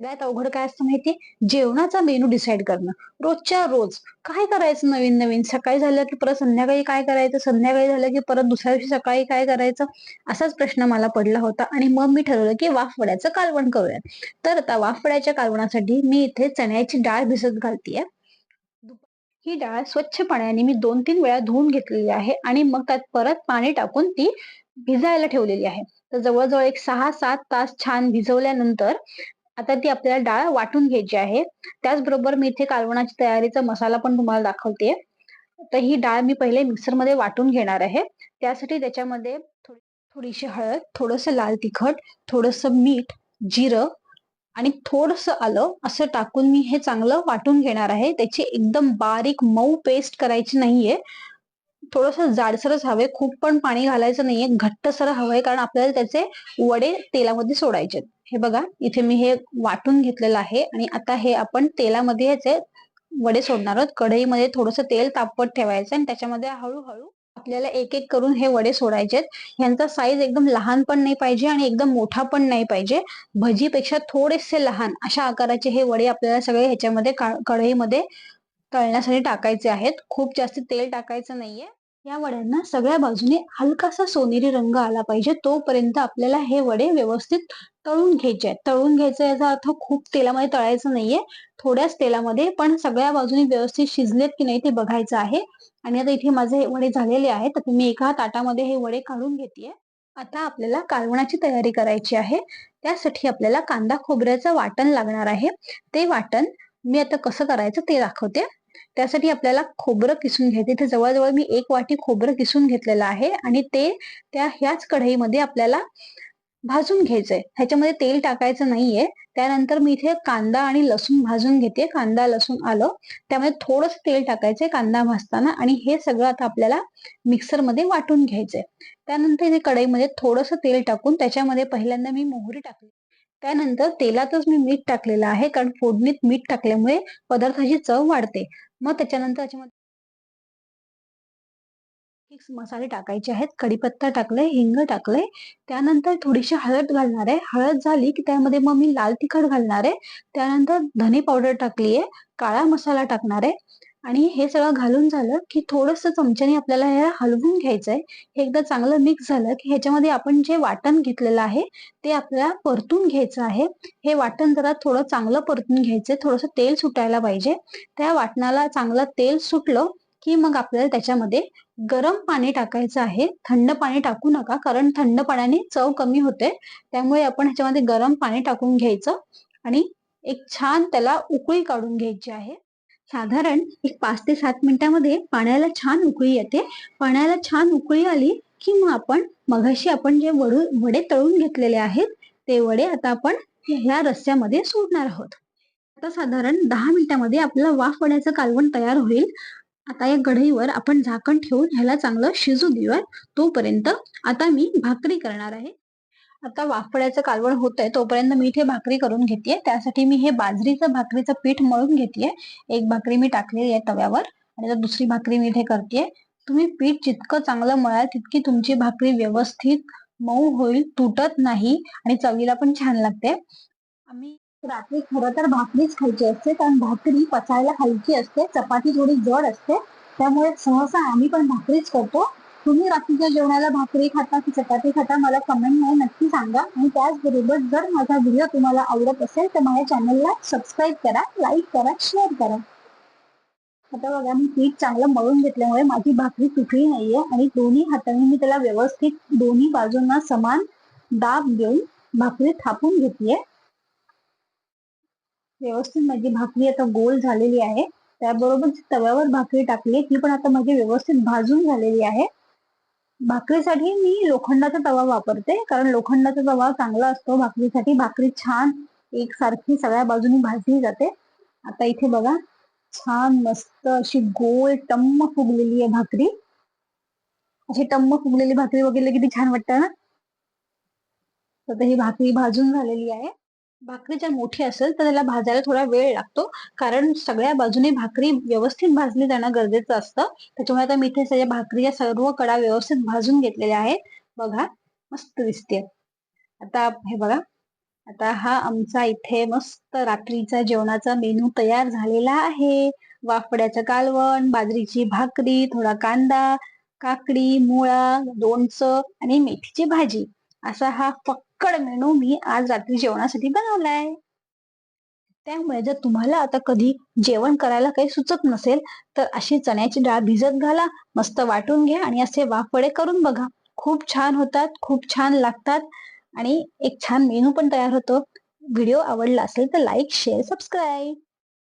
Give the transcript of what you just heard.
सगळ्यात अवघड काय असतं माहिती जेवणाचा मेनू डिसाईड करणं. रोजच्या रोज काय करायचं नवीन नवीन? सकाळी झालं की परत संध्याकाळी काय करायचं? संध्याकाळी झालं की परत दुसऱ्या दिवशी सकाळी काय करायचं? असाच प्रश्न मला पडला होता आणि मग मी ठरवलं की वाफवड्याचं कालवण करूयात. तर आता वाफवड्याच्या कालवणासाठी मी इथे चण्याची डाळ भिजत घालतीये. ही डाळ स्वच्छ पाण्याने मी दोन तीन वेळा धुवून घेतलेली आहे आणि मग त्यात परत पाणी टाकून ती भिजायला ठेवलेली आहे. तर जवळजवळ एक सहा सात तास छान भिजवल्यानंतर आता ती आपल्याला डाळ वाटून घ्यायची आहे. त्याचबरोबर मी इथे कालवणाची तयारीचा मसाला पण तुम्हाला दाखवते तर ही डाळ मी पहिले मिक्सरमध्ये वाटून घेणार आहे. त्यासाठी त्याच्यामध्ये थोडीशी हळद थोडस लाल तिखट थोडस मीठ जिरं आणि थोडस आलं असं टाकून मी हे चांगलं वाटून घेणार आहे. त्याची एकदम बारीक मऊ पेस्ट करायची नाहीये. थोडस जाडसरच हवे खूप पण पाणी घालायचं नाहीये. घट्टसर हवंय कारण आपल्याला त्याचे वडे तेलामध्ये सोडायचे हे बघा इथे मी हे वाटून घेतलेलं आहे आणि आता हे आपण तेलामध्ये याचे वडे सोडणार आहोत. कढईमध्ये थोडस तेल तापवत ठेवायचं आणि त्याच्यामध्ये हळूहळू आपल्याला एक एक करून हे वडे सोडायचे ह्यांचा साईज एकदम लहान पण नाही पाहिजे आणि एकदम मोठा पण नाही पाहिजे. भजीपेक्षा थोडेसे लहान अशा आकाराचे हे वडे आपल्याला सगळे ह्याच्यामध्ये कढईमध्ये तळण्यासाठी टाकायचे आहेत. खूप जास्त तेल टाकायचं नाहीये. या वड्यांना सगळ्या बाजूने हलकासा सोनेरी रंग आला पाहिजे. तोपर्यंत आपल्याला हे वडे व्यवस्थित तळून घ्यायचे आहेत. तळून घ्यायचं याचा अर्थ खूप तेलामध्ये तळायचं नाहीये. थोड्याच तेलामध्ये पण सगळ्या बाजूने व्यवस्थित शिजलेत की नाही ते बघायचं आहे. आणि आता इथे माझे हे वडे झालेले आहेत. तर मी एका ताटामध्ये हे वडे काढून घेते आता आपल्याला कालवणाची तयारी करायची आहे. त्यासाठी आपल्याला कांदा खोबऱ्याचं वाटण लागणार आहे. ते वाटण मी आता कसं करायचं ते दाखवते. त्यासाठी आपल्याला खोबरं किसून घ्यायचं. इथे जवळजवळ मी एक वाटी खोबरं किसून घेतलेलं आहे आणि ते त्या ह्याच कढईमध्ये आपल्याला भाजून घ्यायचंय. ह्याच्यामध्ये तेल टाकायचं नाहीये. त्यानंतर मी इथे कांदा आणि लसूण भाजून घेते. कांदा लसूण आलं. त्यामध्ये थोडस तेल टाकायचंय कांदा भाजताना आणि हे सगळं आता आपल्याला मिक्सरमध्ये वाटून घ्यायचंय. त्यानंतर इथे कढईमध्ये थोडस तेल टाकून त्याच्यामध्ये पहिल्यांदा मी मोहरी टाकली. त्यानंतर तेलातच मी मीठ टाकलेलं आहे कारण फोडणीत मीठ टाकल्यामुळे पदार्थाची चव वाढते. मग त्याच्यानंतर त्याच्यामध्ये मसाले टाकायचे आहेत. कढीपत्ता टाकलाय हिंग टाकलंय. त्यानंतर थोडीशी हळद घालणार आहे. हळद झाली की त्यामध्ये मग मी लाल तिखट घालणार आहे. त्यानंतर धने पावडर टाकली आहे काळा मसाला टाकणार आहे. आणि हे सगळं घालून झालं की थोडस चमच्याने आपल्याला हे हलवून घ्यायचंय. हे एकदा चांगलं मिक्स झालं की ह्याच्यामध्ये आपण जे वाटण घेतलेलं आहे ते आपल्याला परतून घ्यायचं आहे. हे वाटण जरा थोडं चांगलं परतून घ्यायचंय. थोडस तेल सुटायला पाहिजे. त्या वाटणाला चांगलं तेल सुटलं की मग आपल्याला त्याच्यामध्ये गरम पाणी टाकायचं आहे. थंड पाणी टाकू नका कारण थंड पाण्याने चव कमी होते. त्यामुळे आपण ह्याच्यामध्ये गरम पाणी टाकून घ्यायचं आणि एक छान त्याला उकळी काढून घ्यायची आहे. साधारण एक पाच ते सात मिनिटांमध्ये पाण्याला छान उकळी येते. पाण्याला छान उकळी आली की मग आपण मगाशी आपण जे वडू वडे तळून घेतलेले आहेत ते वडे आता आपण ह्या रस्त्यामध्ये सोडणार आहोत. आता साधारण दहा मिनिटांमध्ये आपल्याला वाफ वड्याचं कालवण तयार होईल. आता या कढईवर आपण झाकण ठेवून ह्याला चांगलं शिजू देऊयात. तोपर्यंत आता मी भाकरी करणार आहे. आता वाफड्याचं कालवण होत आहे तोपर्यंत मी इथे भाकरी करून घेते त्यासाठी मी हे बाजरीचं भाकरीचं पीठ मळून घेते एक भाकरी मी टाकलेली आहे तव्यावर आणि दुसरी भाकरी मी इथे करते तुम्ही पीठ जितकं चांगलं मळाल तितकी तुमची भाकरी व्यवस्थित मऊ होईल तुटत नाही आणि चवीला पण छान लागते. आम्ही रात्री खरं तर भाकरीच खायची असते कारण भाकरी पचायला हलकी असते चपाती थोडी जड असते. त्यामुळे सहसा आम्ही पण भाकरीच करतो. तुम्ही रात्रीच्या जेवणाला भाकरी खाता की चपाती खाता मला कमेंटमध्ये नक्की सांगा. आणि त्याचबरोबर जर माझा व्हिडिओ तुम्हाला आवडत असेल तर माझ्या चॅनलला सबस्क्राईब करा लाईक करा शेअर करा. आता बघा मी पीठ चांगलं मळून घेतल्यामुळे माझी भाकरी तुटली नाहीये आणि दोन्ही हाताने मी त्याला व्यवस्थित दोन्ही बाजूंना समान दाब देऊन भाकरी थापून घेतलीये. व्यवस्थित माझी भाकरी आता गोल झालेली आहे. त्याबरोबर तव्यावर भाकरी टाकली ती पण आता माझी व्यवस्थित भाजून झालेली आहे. भाकरीसाठी मी लोखंडाचा तवा वापरते कारण लोखंडाचा तवा चांगला असतो. भाकरीसाठी भाकरी छान एकसारखी सगळ्या बाजूनी भाजली जाते. आता इथे बघा छान मस्त अशी गोल टम्म फुगलेली आहे भाकरी. अशी टम्म फुगलेली भाकरी वगैरे किती छान वाटतं ना? तर ही भाकरी भाजून झालेली आहे. भाकरी जर मोठी असेल तर त्याला भाजायला थोडा वेळ लागतो. कारण सगळ्या बाजूने भाकरी व्यवस्थित भाजली जाणं गरजेचं असतं. त्याच्यामुळे आता मी इथे सगळ्या भाकरीच्या सर्व कडा व्यवस्थित भाजून घेतलेल्या आहेत. बघा मस्त दिसते आता हे बघा. आता हा आमचा इथे मस्त रात्रीचा जेवणाचा मेनू तयार झालेला आहे. वाफड्याचं कालवण बाजरीची भाकरी थोडा कांदा काकडी मुळा लोणचं आणि मेथीची भाजी. असा हा फक्त फक्कड मेनू मी आज रात्री जेवणासाठी बनवलाय. त्यामुळे जर तुम्हाला आता कधी जेवण करायला काही सुचत नसेल तर अशी चण्याची डाळ भिजत घाला मस्त वाटून घ्या आणि असे वाफवडे करून बघा. खूप छान होतात खूप छान लागतात आणि एक छान मेनू पण तयार होतो. व्हिडिओ आवडला असेल तर लाईक शेअर सबस्क्राईब.